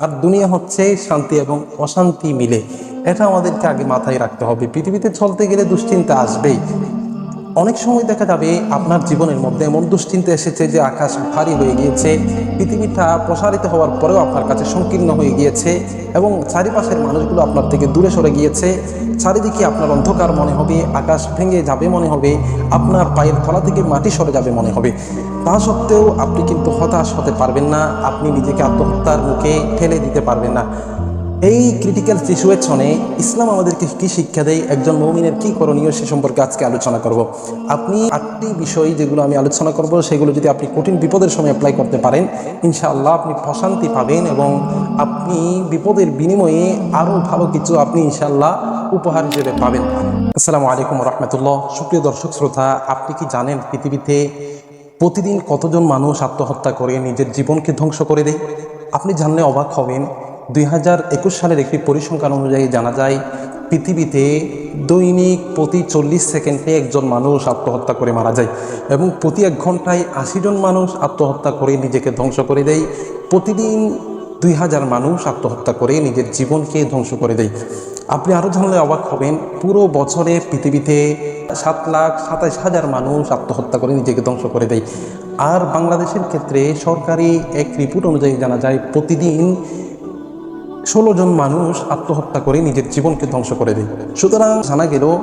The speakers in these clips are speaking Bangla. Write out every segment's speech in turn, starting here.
আর দুনিয়া হচ্ছে শান্তি এবং অশান্তি মিলে। এটা আমাদেরকে আগে মাথায় রাখতে হবে। পৃথিবীতে চলতে গেলে দুশ্চিন্তা আসবেই। অনেক সময় দেখা যাবে আপনার জীবনের মধ্যে এমন দুশ্চিন্তা এসেছে যে আকাশ ভারী হয়ে গিয়েছে, পৃথিবীটা প্রসারিত হওয়ার পরেও আপনার কাছে সংকীর্ণ হয়ে গিয়েছে এবং চারিপাশের মানুষগুলো আপনার থেকে দূরে সরে গিয়েছে। চারিদিকে আপনার অন্ধকার মনে হবে, আকাশ ভেঙে যাবে মনে হবে, আপনার পায়ের তলা থেকে মাটি সরে যাবে মনে হবে। তা সত্ত্বেও আপনি কিন্তু হতাশ হতে পারবেন না, আপনি নিজেকে আত্মহত্যার মুখে ঠেলে দিতে পারবেন না। এই ক্রিটিক্যাল সিচুয়েশনে ইসলাম আমাদেরকে কি শিক্ষা দেয়? একজন মৌমিনের কি করণীয় সে সম্পর্কে আজকে আলোচনা করব। আপনি আটটি বিষয় যেগুলো আমি আলোচনা করব, সেগুলো যদি আপনি কঠিন বিপদের সময় অ্যাপ্লাই করতে পারেন, ইনশাআল্লাহ আপনি প্রশান্তি পাবেন এবং আপনি বিপদের বিনিময়ে আরও ভালো কিছু আপনি ইনশাআল্লাহ উপহার হিসেবে পাবেন। আসসালামু আলাইকুম রহমতুল্লাহ সুপ্রিয় দর্শক, শ্রোতা, আপনি কি জানেন পৃথিবীতে প্রতিদিন কতজন মানুষ আত্মহত্যা করে, নিজের জীবনকে ধ্বংস করে দেয়? আপনি জানলে অবাক হবেন দুই হাজার একুশ সালের একটি পরিসংখ্যান অনুযায়ী জানা যায়, পৃথিবীতে দৈনিক প্রতি চল্লিশ সেকেন্ডে একজন মানুষ আত্মহত্যা করে মারা যায় এবং প্রতি এক ঘন্টায় আশি জন মানুষ আত্মহত্যা করে নিজেকে ধ্বংস করে দেয়। প্রতিদিন দুই হাজার মানুষ আত্মহত্যা করে নিজের জীবনকে ধ্বংস করে দেয়। আপনি আরও জানলে অবাক হবেন, পুরো বছরে পৃথিবীতে সাত লাখ সাতাশ হাজার মানুষ আত্মহত্যা করে নিজেকে ধ্বংস করে দেয়। আর বাংলাদেশের ক্ষেত্রে সরকারি এক রিপোর্ট অনুযায়ী জানা যায়, প্রতিদিন ষোলো জন মানুষ আত্মহত্যা করে নিজের জীবনকে ধ্বংস করে দেয়। সুতরাং জানা গেল,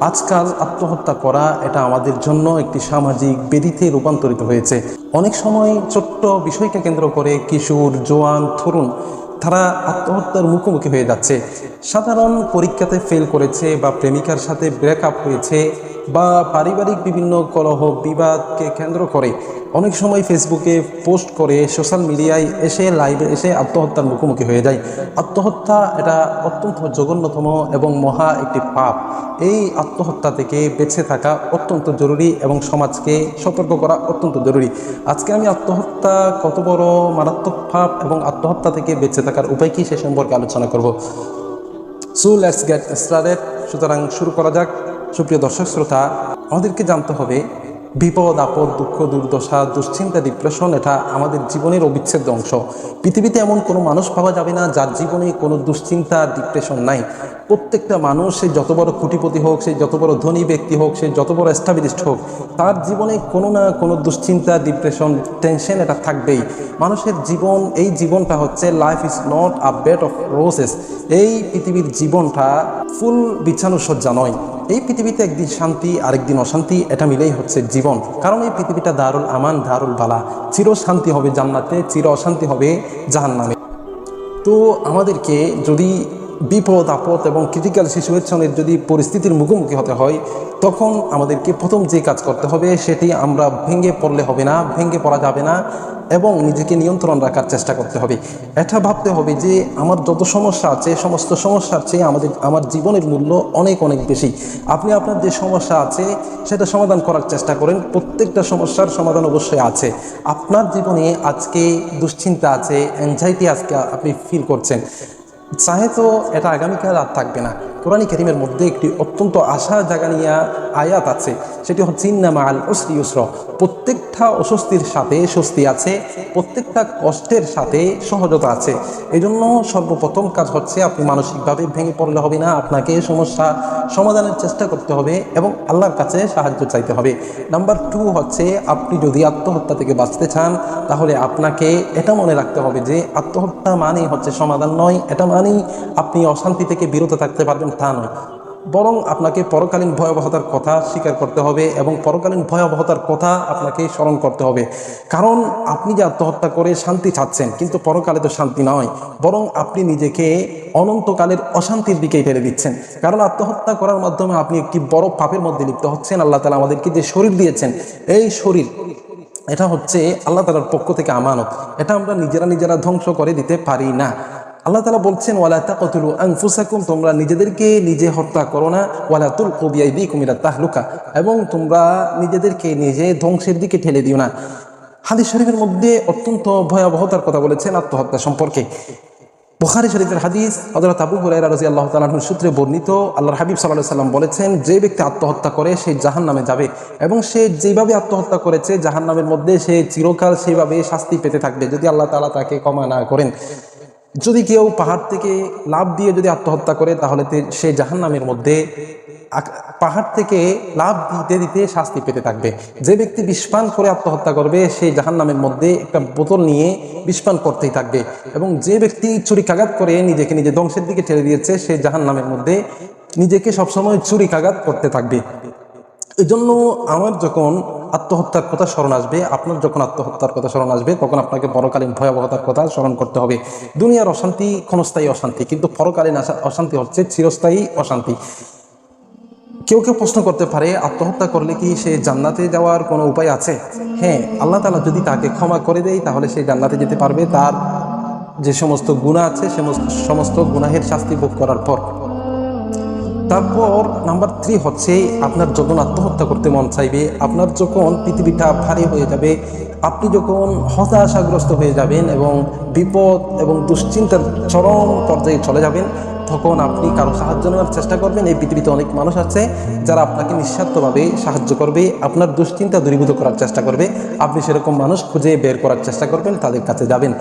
আজকাল আত্মহত্যা করা এটা আমাদের জন্য একটি সামাজিক বেদিতে রূপান্তরিত হয়েছে। অনেক সময় ছোট্ট বিষয়কে কেন্দ্র করে কিশোর, জোয়ান, তরুণ, তারা আত্মহত্যার মুখোমুখি হয়ে যাচ্ছে। সাধারণ পরীক্ষাতে ফেল করেছে বা প্রেমিকার সাথে ব্রেকআপ হয়েছে। বা পারিবারিক বিভিন্ন কলহ, বিবাদকে কেন্দ্র করে অনেক সময় ফেসবুকে পোস্ট করে সোশ্যাল মিডিয়ায় এসে লাইভে এসে আত্মহত্যার মুখোমুখি হয়ে যায়। আত্মহত্যা এটা অত্যন্ত জঘন্যতম এবং মহা একটি পাপ। এই আত্মহত্যা থেকে বেঁচে থাকা অত্যন্ত জরুরি এবং সমাজকে সতর্ক করা অত্যন্ত জরুরি। আজকে আমি আত্মহত্যা কত বড় মারাত্মক পাপ এবং আত্মহত্যা থেকে বেঁচে থাকার উপায় কি সে সম্পর্কে আলোচনা করব। সো লেটস গেট স্টার্টেড সুতরাং শুরু করা যাক। সুপ্রিয় দর্শক শ্রোতা, আমাদেরকে জানতে হবে, বিপদ, আপদ, দুঃখ, দুর্দশা, দুশ্চিন্তা ডিপ্রেশন এটা আমাদের জীবনের অবিচ্ছেদ্য অংশ। পৃথিবীতে এমন কোনো মানুষ পাওয়া যাবে না যার জীবনে কোনো দুশ্চিন্তা ডিপ্রেশন নাই। প্রত্যেকটা মানুষ, সে যত বড় কোটিপতি হোক, সে যত বড় ধনী ব্যক্তি হোক, সে যত বড় এস্টাবলিশড হোক, তার জীবনে কোনো না কোনো দুশ্চিন্তা ডিপ্রেশন টেনশন এটা থাকবেই। মানুষের জীবন, এই জীবনটা হচ্ছে life is not a bed of roses এই পৃথিবীর জীবনটা ফুল বিছানো সজ্জা নয়। এই পৃথিবীতে একদিন শান্তি, আরেকদিন অশান্তি, এটা মিলেই হচ্ছে জীবন। কারণ এই পৃথিবীটা দারুল আমান, দারুল বালা। চির শান্তি হবে জান্নাতে, চির অশান্তি হবে জাহান্নামে। তো আমাদেরকে যদি বিপদ, আপদ এবং ক্রিটিক্যাল সিচুয়েশনের যদি পরিস্থিতির মুখোমুখি হতে হয়, তখন আমাদেরকে প্রথম যে কাজ করতে হবে সেটি আমরা ভেঙে পড়লে হবে না, ভেঙে পড়া যাবে না এবং নিজেকে নিয়ন্ত্রণ রাখার চেষ্টা করতে হবে। এটা ভাবতে হবে যে আমার যত সমস্যা আছে, সমস্ত সমস্যার চেয়ে আমাদের, আমার জীবনের মূল্য অনেক অনেক বেশি। আপনি আপনার যে সমস্যা আছে, সেটা সমাধান করার চেষ্টা করেন। প্রত্যেকটা সমস্যার সমাধান অবশ্যই আছে। আপনার জীবনে আজকে দুশ্চিন্তা আছে অ্যাংজাইটি আজকে আপনি ফিল করছেন। চাহে তো এটা আগামীকাল আর থাকবে না। কোরআন করিমের মধ্যে একটি অত্যন্ত আশা জাগানিয়া আয়াত আছে। সেটি হচ্ছে ইন্নামা আল উসরি ইউসর প্রত্যেকটা অস্বস্তির সাথে স্বস্তি আছে, প্রত্যেকটা কষ্টের সাথে সহজতা আছে। এই জন্য সর্বপ্রথম কাজ হচ্ছে, আপনি মানসিকভাবে ভেঙে পড়লে হবে না, আপনাকে সমস্যা সমাধানের চেষ্টা করতে হবে এবং আল্লাহর কাছে সাহায্য চাইতে হবে। নাম্বার টু হচ্ছে, আপনি যদি আত্মহত্যা থেকে বাঁচতে চান, তাহলে আপনাকে এটা মনে রাখতে হবে যে, আত্মহত্যা মানেই হচ্ছে সমাধান নয়, এটা মানেই আপনি অশান্তি থেকে বিরত থাকতে পারবেন। তা নয় বরং আপনাকে পরকালীন ভয়াবহতার কথা স্বীকার করতে হবে এবং পরকালীন ভয়াবহতার কথা আপনাকে স্মরণ করতে হবে। কারণ আপনি যে আত্মহত্যা করে শান্তি চাচ্ছেন কিন্তু পরকালে তো শান্তি নয়। বরং আপনি নিজেকে অনন্তকালের অশান্তির দিকেই ফেলে দিচ্ছেন। কারণ আত্মহত্যা করার মাধ্যমে আপনি একটি বড় পাপের মধ্যে লিপ্ত হচ্ছেন। আল্লাহ তালা আমাদেরকে যে শরীর দিয়েছেন, এই শরীর, এটা হচ্ছে আল্লাহ তালার পক্ষ থেকে আমানত। এটা আমরা নিজেরা নিজেরা ধ্বংস করে দিতে পারি না। আল্লাহ তালা বলছেন, ওয়ালা তাকতুলু আনফুসাকুম তোমরা নিজেদেরকে নিজে হত্যা করো না। ওয়ালা তুল কবিয়াই দি কুমিরা তাহলুকা এবং তোমরা নিজেদেরকে নিজে ধ্বংসের দিকে ঠেলে দিও না। হাদিস শরীফের মধ্যে অত্যন্ত ভয়াবহতার কথা বলেছেন আত্মহত্যা সম্পর্কে। বুখারি শরীফের হাদিস হজরত আবু হুরাইরা রাজি আল্লাহ তালাহুর সূত্রে বর্ণিত, আল্লাহর হাবিব সাল্লাহ সাল্লাম বলেছেন, যে ব্যক্তি আত্মহত্যা করে, সে জাহান নামে যাবে এবং সে যেভাবে আত্মহত্যা করেছে জাহান নামের মধ্যে সে চিরকাল সেভাবে শাস্তি পেতে থাকবে যদি আল্লাহ তালা তাকে ক্ষমা না করেন। যদি কেউ পাহাড় থেকে লাভ দিয়ে যদি আত্মহত্যা করে, তাহলে সে জাহান্নামের মধ্যে পাহাড় থেকে লাভ দিতে দিতে শাস্তি পেতে থাকবে। যে ব্যক্তি বিষপান করে আত্মহত্যা করবে সেই জাহান্নামের মধ্যে একটা বোতল নিয়ে বিষপান করতেই থাকবে। এবং যে ব্যক্তি চুরি ছুরিকাঘাত করে নিজেকে নিজে ধ্বংসের দিকে ঠেলে দিয়েছে, সে জাহান্নামের মধ্যে নিজেকে সবসময় চুরি ছুরিকাঘাত করতে থাকবে। এই জন্য আমার যখন আত্মহত্যার কথা স্মরণ আসবে। আপনার যখন আত্মহত্যার কথা স্মরণ আসবে, তখন আপনাকে পরকালীন ভয়াবহতার কথা স্মরণ করতে হবে। দুনিয়ার অশান্তি ক্ষণস্থায়ী অশান্তি, কিন্তু পরকালীন অশান্তি হচ্ছে চিরস্থায়ী অশান্তি। কেউ কেউ প্রশ্ন করতে পারে, আত্মহত্যা করলে কি সে জান্নাতে যাওয়ার কোনো উপায় আছে? হ্যাঁ আল্লাহ তালা যদি তাকে ক্ষমা করে দেয়, তাহলে সে জান্নাতে যেতে পারবে। তার যে সমস্ত গুণা আছে, সমস্ত সমস্ত গুনাহের শাস্তি ভোগ করার পর। তারপর নাম্বার থ্রি হচ্ছে আপনার যখন আত্মহত্যা করতে মন চাইবে, আপনার যখন পৃথিবীটা ভারী হয়ে যাবে, আপনি যখন হতাশাগ্রস্ত হয়ে যাবেন এবং বিপদ এবং দুশ্চিন্তার চরম পর্যায়ে চলে যাবেন, তখন আপনি কারও সাহায্য নেওয়ার চেষ্টা করবেন। এই পৃথিবীতে অনেক মানুষ আছে যারা আপনাকে নিঃস্বার্থভাবে সাহায্য করবে, আপনার দুশ্চিন্তা দূরীভূত করার চেষ্টা করবে, আপনি সেরকম মানুষ খুঁজে বের করার চেষ্টা করবেন, তাদের কাছে যাবেন।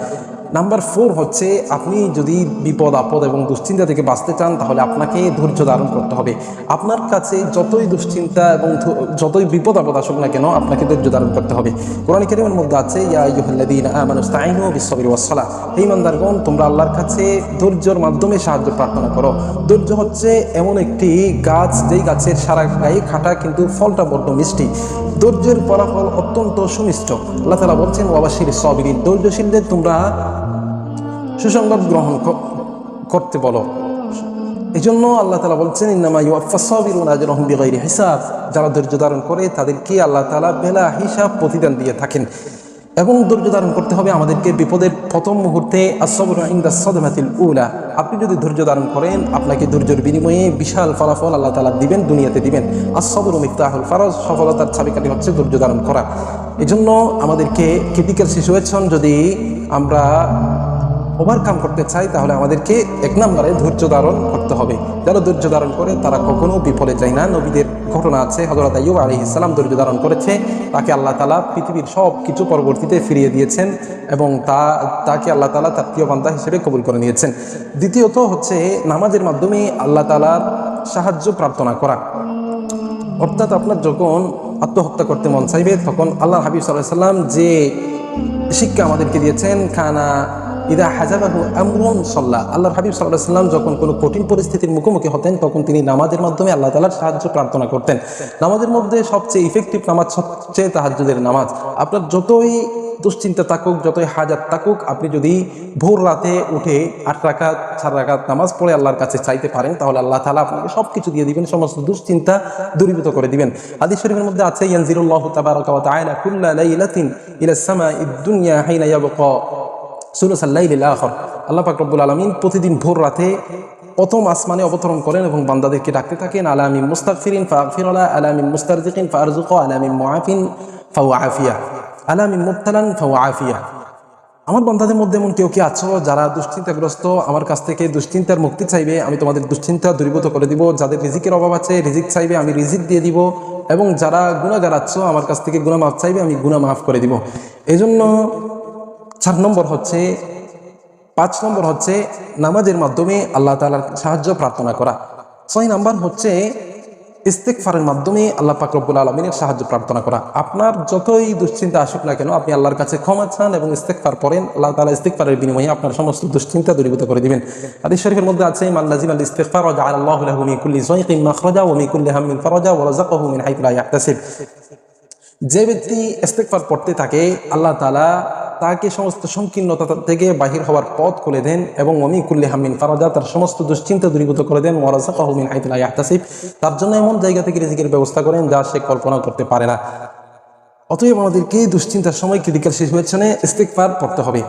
নাম্বার ফোর হচ্ছে, আপনি যদি বিপদ, আপদ এবং দুশ্চিন্তা থেকে বাঁচতে চান, তাহলে আপনাকে ধৈর্য ধারণ করতে হবে। আপনার কাছে যতই দুশ্চিন্তা এবং যতই বিপদ, আপদ আসুক না কেন, আপনাকে ধৈর্য ধারণ করতে হবে। কোরআন কারিমের মধ্যে আছে ইমানদারগণ, তোমরা আল্লাহর কাছে ধৈর্যর মাধ্যমে সাহায্য প্রার্থনা করো। ধৈর্য হচ্ছে এমন একটি গাছ, যেই গাছের সারা গায়ে খাটা কিন্তু ফলটা বড্ড মিষ্টি। ধৈর্যের ফলাফল অত্যন্ত সুমিষ্ট। আল্লাহ তাআলা বলছেন ওয়াবাশির সাবিরিন ধৈর্যশীলদের তোমরা সুসংবাদ গ্রহণ করতে বলো। এই জন্য আল্লাহ তালা বলছেন হিসাব। যারা ধৈর্য ধারণ করে, তাদেরকে আল্লাহ তালা বেলা হিসাব প্রতিদান দিয়ে থাকেন। এবং ধৈর্য ধারণ করতে হবে আমাদেরকে বিপদের প্রথম মুহূর্তে উলা। আপনি যদি ধৈর্য ধারণ করেন, আপনাকে ধৈর্যের বিনিময়ে বিশাল ফলাফল আল্লাহ তালা দিবেন, দুনিয়াতে দিবেন। আসবর মিফতাহুল ফারজ, সফলতার চাবিকাঠি হচ্ছে ধৈর্য ধারণ করা। এজন্য আমাদেরকে ক্রিটিক্যাল সিচুয়েশন যদি আমরা ওভারকাম করতে চাই তাহলে আমাদেরকে এক নম্বরে ধৈর্য ধারণ করতে হবে। যারা ধৈর্য ধারণ করে, তারা কখনো বিফলে যায় না। নবীদের ঘটনা আছে হজরত আইয়ুব আলী ইসলাম ধৈর্য ধারণ করেছে। তাকে আল্লাহ তালা পৃথিবীর সব কিছু পরবর্তীতে ফিরিয়ে দিয়েছেন এবং তা, তাকে আল্লাহ তালা তার প্রিয় বান্দা হিসেবে কবুল করে নিয়েছেন। দ্বিতীয়ত হচ্ছে, নামাজের মাধ্যমে আল্লাহ তালার সাহায্য প্রার্থনা করা। অর্থাৎ আপনার যখন আত্মহত্যা করতে মন চাইবে, তখন আল্লাহ হাবিব সাল্লাহ সাল্লাম যে শিক্ষা আমাদেরকে দিয়েছেন, খানা ইদা হাজাবাহু আমরুন সাল্লাহ আল্লাহর হাবিব সাল্লাহ সাল্লাম যখন কোনো কঠিন পরিস্থিতির মুখোমুখি হতেন, তখন তিনি নামাজের মাধ্যমে আল্লাহ তালার সাহায্য প্রার্থনা করতেন। নামাজের মধ্যে সবচেয়ে ইফেক্টিভ নামাজ সবচেয়ে তাহাজ্জুদের নামাজ। আপনার যতই দুশ্চিন্তা থাকুক, যতই হাজার থাকুক, আপনি যদি ভোর রাতে উঠে আট রাখাত চার রাকাত নামাজ পড়ে আল্লাহর কাছে চাইতে পারেন, তাহলে আল্লাহ তালা আপনাকে সব কিছু দিয়ে দিবেন, সমস্ত দুশ্চিন্তা দূরীভূত করে দিবেন। হাদিস শরীফের মধ্যে আছে, ইয়ানজিরুল্লাহ তাবারাকা ওয়া তাআলা কুল্লা লাইলাতিন ইলা সামাঈদ দুনিয়া হাইনা ইয়াবকা। সুলুসাল লাইলিল আখির আল্লাহ পাক রব্বুল আলামিন প্রতিদিন ভোর রাতে প্রথম আসমানে অবতরণ করেন এবং বান্দাদেরকে ডাকতে থাকেন আলামিন মুস্তাগফিরিন ফাগফিরলা আলামিন মুস্তারজিকিন ফারজুক আলামিন মুআফিন ফাওয়াফিয়া আলামিন মুবতালান ফাওয়াফিয়া আমার বান্দাদের মধ্যে এমন কেউ কি আছো যারা দুশ্চিন্তাগ্রস্ত, আমার কাছ থেকে দুশ্চিন্তার মুক্তি চাইবে, আমি তোমাদের দুশ্চিন্তা দূরীভূত করে দিব, যাদের রিজিকের অভাব আছে, রিজিক চাইবে, আমি রিজিক দিয়ে দিব এবং যারা গুণাগার আছো, আমার কাছ থেকে গুণা মাফ চাইবে, আমি গুণা মাফ করে দিব। এই জন্য চার নম্বর হচ্ছে, পাঁচ নম্বর হচ্ছে নামাজের মাধ্যমে আল্লাহ তালার সাহায্য প্রার্থনা করা। ছয় নাম্বার হচ্ছে ইস্তেকফারের মাধ্যমে আল্লাহ পাক রব্বুল আলমিনের সাহায্য প্রার্থনা করা। আপনার যতই দুশ্চিন্তা আসুক না কেন, আপনি আল্লাহর কাছে ক্ষমা চান এবং ইস্তেকফার পড়েন, আল্লাহ তালা ইস্তেকফারের বিনিময়ে আপনার সমস্ত দুশ্চিন্তা দূরীভূত করে দিবেন। হাদিস শরীফের মধ্যে আছে মাল্লাজিম আল ইস্তেকফার ওয়া জাআলা আল্লাহু লাহু মিন কুল্লি যায়কিন মাখরাজা ওয়া মিন কুল্লি হাম্মিন ফারাজা ওয়া রাযাকাহু মিন হাইথু যে ব্যক্তি ইস্তেকফার পড়তে থাকে, আল্লাহ তালা তাকে সমস্ত সংকীর্ণতা থেকে বাহির হওয়ার পথ খুলে দেন এবং অমি কুল্লি হামিন ফারাজা তার সমস্ত দুশ্চিন্তা দূরীভূত করে দেন ওয়ারাজা কাহমিন আইতুল্লাহ ইয়াহতাসিব। তার জন্য এমন জায়গা থেকে রিজিকের ব্যবস্থা করেন যা সে কল্পনা করতে পারে না। অতএব আমাদেরকে দুশ্চিন্তার সময় ক্রিটিক্যাল সিচুয়েশনে ইস্তেকফার পড়তে হবে।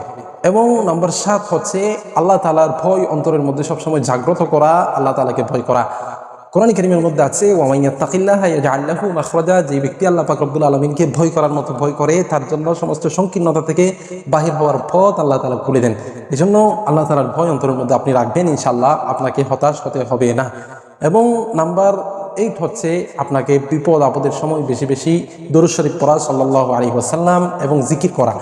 এবং নাম্বার সাত হচ্ছে, আল্লাহ তালার ভয় অন্তরের মধ্যে সবসময় জাগ্রত করা, আল্লাহ তালাকে ভয় করা। কোরআন করিমের মধ্যে আছে ওয়ামাইয়া তাকিল্লাহ আল্লাহু মাখরাজা যে ব্যক্তি আল্লাহ পাক রব্বুল আলমিনকে ভয় করার মতো ভয় করে, তার জন্য সমস্ত সংকীর্ণতা থেকে বাহির হওয়ার পথ আল্লাহ তালা খুলে দেন। এই জন্য আল্লাহ তালার ভয় অন্তরের মধ্যে আপনি রাখবেন ইনশাল্লাহ আপনাকে হতাশ হতে হবে না। এবং নাম্বার এইট হচ্ছে আপনাকে বিপদ আপদের সময় বেশি বেশি দরুদ পড়া সাল্লাহ আলী ওয়াসাল্লাম, এবং জিকির করা।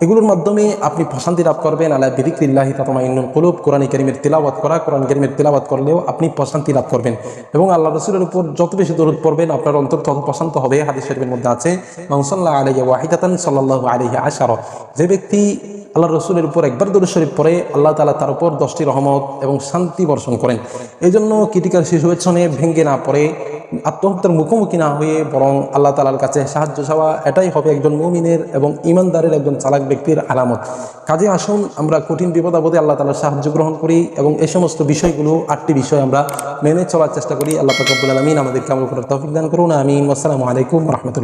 এগুলোর মাধ্যমে আপনি প্রশান্তি লাভ করবেন। আল্লাহ বিদিক্রিল্লাহি তাতমাইনুল কুলুব, কোরআন করিমের তিলাওয়াত করা, কোরআন করিমের তিলাওয়াত করলেও আপনি প্রশান্তি লাভ করবেন। এবং আল্লাহ রসুলের উপর যত বেশি দরুদ পড়বেন, আপনার অন্তর তত প্রশান্ত হবে, হাদিস শরীফের মধ্যে আছে। মাউসাল্লাহ আলাইয়া ওয়াহিদাতান সাল্লাহ আলাইহি আশার। যে ব্যক্তি আল্লাহ রসুলের উপর একবার দরুদ শরীফ পড়ে, আল্লাহ তালা তার উপর দশটি রহমত এবং শান্তি বর্ষণ করেন। এই জন্য ক্রিটিক্যাল সিচুয়েশনে ভেঙ্গে না পড়ে। আত্মহত্যার মুখোমুখি না হয়ে বরং আল্লাহ তালার কাছে সাহায্য চাওয়া, এটাই হবে একজন মুমিনের এবং ইমানদারের একজন চালাক ব্যক্তির আলামত। কাজে আসুন, আমরা কঠিন বিপদ আপদে আল্লাহ তালার সাহায্য গ্রহণ করি এবং এই সমস্ত বিষয়গুলো, আটটি বিষয় আমরা মেনে চলার চেষ্টা করি। আল্লাহ পাকাবুল আলমিন আমাদেরকে আমল করার তফিক দান করুন। আমিন। আসসালামু আলাইকুম রহমতুল্লাহ।